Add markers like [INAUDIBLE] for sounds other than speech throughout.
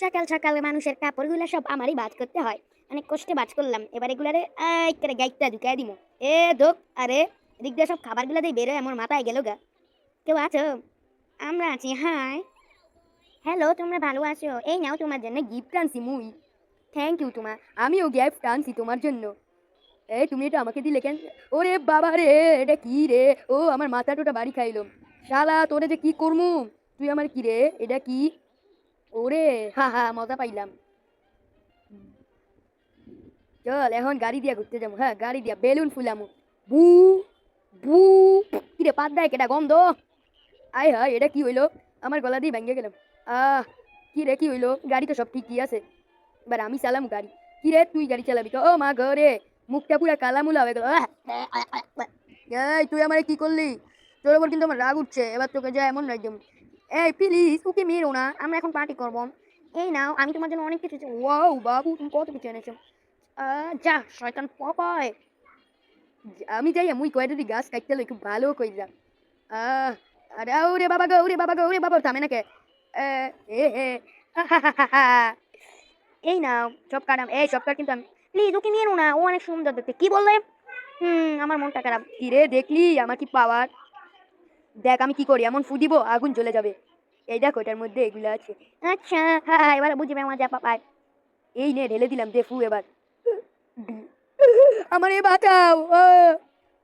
সকাল সকালে মানুষের কাপড়গুলো সব আমারই বাজ করতে হয়। অনেক কষ্টে বাজ করলাম। এবার এগুলারে আই করে গাইটটা ঢুকাই দিমো। এ দোক, আরে, এদিক দিয়ে সব খাবারগুলো দিয়ে বেরোয় আমার মাথায় গেল গা। কেউ আছো? আমরা আছি, হাই। হ্যালো, তোমরা ভালো আছো? এই নাও তোমার জন্য গিফট আনছি মুই। থ্যাংক ইউ তোমার আমিও গিফট আনছি তোমার জন্য। এই, তুমি এটা আমাকে দিলে কেন? ওরে বাবা রে, এটা কি রে? ও, আমার মাথা টোটা বাড়ি খাইলো। শালা, তোরে যে কি করমু? তুই আমার কি রে? এটা কি? ওরে, হা হা, মজা পাইলাম। চল, এখন গাড়ি দিয়া ঘুরতে যাব হ্যাঁ গাড়ি দিয়া, বেলুন ফুলামু। বু বু, কিরে, পাত দেয় কেটা গন্ধ? আয় হায়, এটা কি হইল? আমার গলা দিয়ে ভেঙে গেলাম। আহ কি রে কি হইল? গাড়ি তো সব ঠিকই আছে। এবার আমি চালাম গাড়ি। কি রে তুই গাড়ি চালাবি তো ও মা ঘরে মুখটা পুরা কালামুলা হয়ে গেল! এই, তুই আমারে কি করলি? তোর ওপর কিন্তু আমার রাগ উঠছে। এবার তোকে যা, এমন দেবো। এই প্লিজ ওকে মেরো না। আমরা এখন পার্টি করব। এই নাও, আমি তোমার জন্য অনেক কিছু। ওয়াও বাবু, তুমি কত কিছু এনেছো। যা, শয়তান পপায়। আমি যাই, মুই কয়টা দি গাছ কাটতে লই, খুব ভালো কইরা। আহ, আরে, ওরে বাবা গো, ওরে বাবা গো, ওরে বাবা, থামে না এ এ এই নাও, সব কাটাম এই, সব কাট কিন্তু আমি। প্লিজ ওকে নিয়ে না, ও অনেক সুন্দর দেখতে। কি বললে? হুম, আমার মনটা খারাপ। কিরে দেখলি? আমার কি পাওয়ার দেখ, আমি কি করি, এমন ফু দিব আগুন জ্বলে যাবে। এই দেখ ওটার মধ্যে এগুলো আছে। আচ্ছা হ্যাঁ এবার বুঝবে মজা পাপায় এই নে, ঢেলে দিলাম, দে, ফু এবার। আমার এ বাঁচাও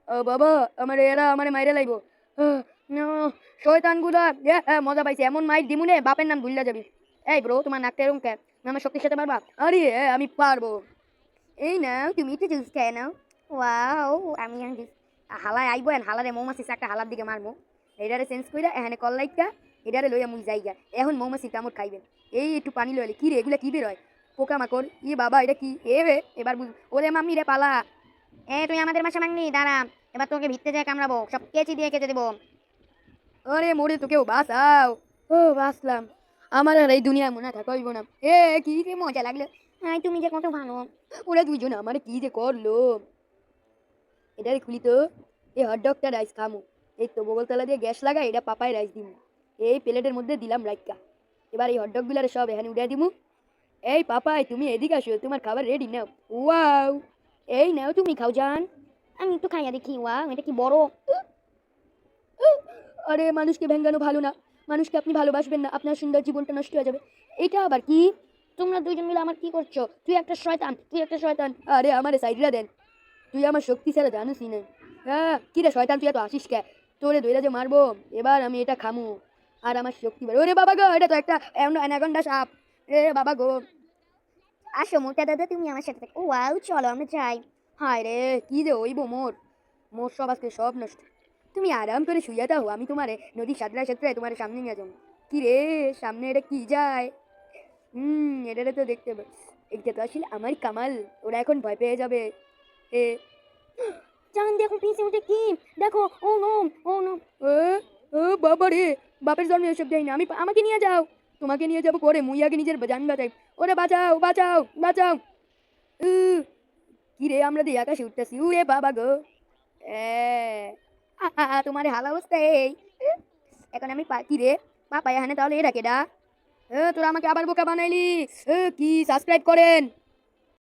ও বাবা, আমার এরা আমার মাইরে লাইব। শয়তানগুলা মজা পাইছে। এমন মাইর দিমুনে, বাপের নাম ভুললা যাবি। এই ব্রো তোমার নাকটা এরকম কে আমার শক্তির সাথে পারবা আরে আমি পারব। এই না তুমি তো জুস খায় নাও। ওয়াও, আমি হালায় আইবো হালারে মৌমাছি একটা হালার দিকে মারবো। এটারে সেন্স কইরা এখানে কল লাইটটা এটারে লইয়া মুই যাইগা এখন মৌমাছি কামড় খাইবেন এই একটু পানি লইলে কি রে এগুলা কি বের হয় পোকা মাকড় ই বাবা এটা কি? এ রে এবার বুঝ ওরে মাম্মি রে পালা। এ তুই আমাদের বাসা মাংনি দাঁড়া। এবার তোকে ভিত্তে যায় কামড়াবো। সব কেচি দিয়ে কেটে দেবো। আরে মোরে তোকেও বাঁচাও। ও বাঁচলাম। আমার আর এই দুনিয়া মনে থাকা হইব না। এ কি রে মজা লাগল। আই তুমি যে কত ভালো। ওরা দুইজন আমার কি যে করল। এটারে খুলি তো। এই হট ডগটা রাইস খামু। এই তো বগলতলা দিয়ে গ্যাস লাগাই এটা পাপায় রাইস দিমু। এই প্লেটের মধ্যে দিলাম রাইকা। এবার এই হট ডগগুলারে সব এখানে উঠে দিমু। এই পাপাই, তুমি এদিকে আসো, তোমার খাবার রেডি নাও। ওয়াও, এই নাও তুমি খাও, জান। আমি একটু খাইয়া দেখি ওয়া এটা কি বড়? আরে, মানুষকে ভেঙ্গানো ভালো না। মানুষকে আপনি ভালোবাসবেন না, আপনার সুন্দর জীবনটা নষ্ট হয়ে যাবে। এটা আবার কি? তোমরা দুইজন মিলে আমার কি করছ? তুই একটা শয়তান, তুই একটা শয়তান। আরে, আমারে সাইডরা দেন। তুই আমার শক্তি ছাড়া জানিসই না। হ্যাঁ কি রে শয়তান, তুই এত আসিস কে? তোরে দইরা যে মারবো, এবার আমি এটা খামু। আর আমার শক্তি বাড়ে। ওরে বাবা গো এটা তো একটা অ্যানাকন্ডা সাপ। এ বাবা গো। আসো মোটা দাদা তুমি আমার সাথে থাকো। ওয়াও চলো আমরা যাই। হায় রে কি যে হইব মোর? মোর সব আজকে সব নষ্ট। তুমি আরাম করে শুয়ে থাও আমি তোমারে নদী সাঁতরায় সাঁতরায় তোমার সামনে নিয়ে যাব। কি রে সামনে এটা কি যায়? হুম এটা তো দেখতে হবে এটা তো আসলে আমার কামাল। ওরা এখন ভয় পেয়ে যাবে। এ [GASPS] জান দেখো পিছে উঠে কি? দেখো ও নো ও নো ও বাবা রে বাপের জন্মে এসব যাই না। আমি আমাকে নিয়ে যাও। তোমাকে নিয়ে যাব করে মুই আগে নিজের জান বাঁচাই ওরে বাঁচাও বাঁচাও বাঁচাও। কি রে আমরা দিয়ে আকাশে উঠতেছি, উরে বাবা গো। তোমার হাল অবস্থা এই। এখন আমি পা কি রে? পাপা এখানে তাহলে এটা কেডা তোরা আমাকে আবার বোকা বানাইলি। কি সাবস্ক্রাইব করেন।